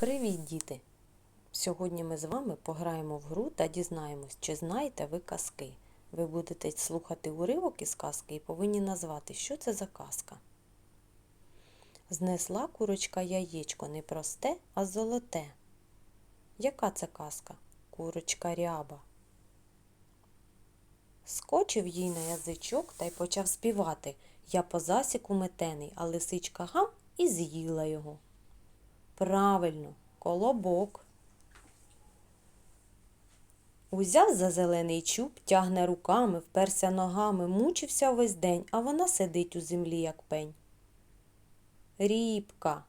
Привіт, діти! Сьогодні ми з вами пограємо в гру та дізнаємось, чи знаєте ви казки. Ви будете слухати уривок із казки і повинні назвати, що це за казка. Знесла курочка яєчко не просте, а золоте. Яка це казка? Курочка ряба. Скочив їй на язичок та й почав співати. Я по засіку метений, а лисичка гам і з'їла його. Правильно, колобок. Узяв за зелений чуб, тягне руками, вперся ногами, мучився весь день, а вона сидить у землі, як пень. Рібка.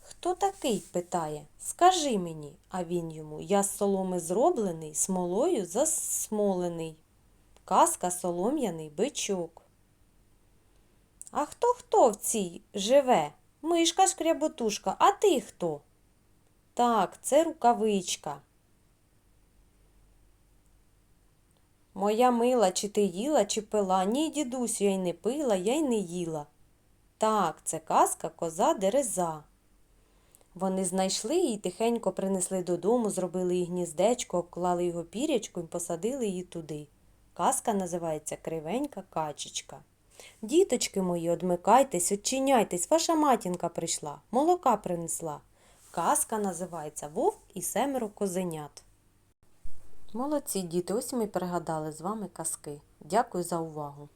Хто такий? питає. Скажи мені, а він йому. Я з соломи зроблений, смолою засмолений. Казка солом'яний бичок. А хто хто в цій живе? Мишка шкряботушка, а ти хто? Так, це рукавичка. Моя мила, чи ти їла, чи пила? Ні, дідусю, я й не пила, я й не їла. Так, це казка коза дереза. Вони знайшли її, тихенько принесли додому, зробили їй гніздечко, обклали його пірячком і посадили її туди. Казка називається Кривенька качечка. Діточки мої, одмикайтесь, одчиняйтесь, ваша матінка прийшла, молока принесла. Казка називається Вовк і семеро козенят. Молодці діти, ось ми пригадали з вами казки. Дякую за увагу.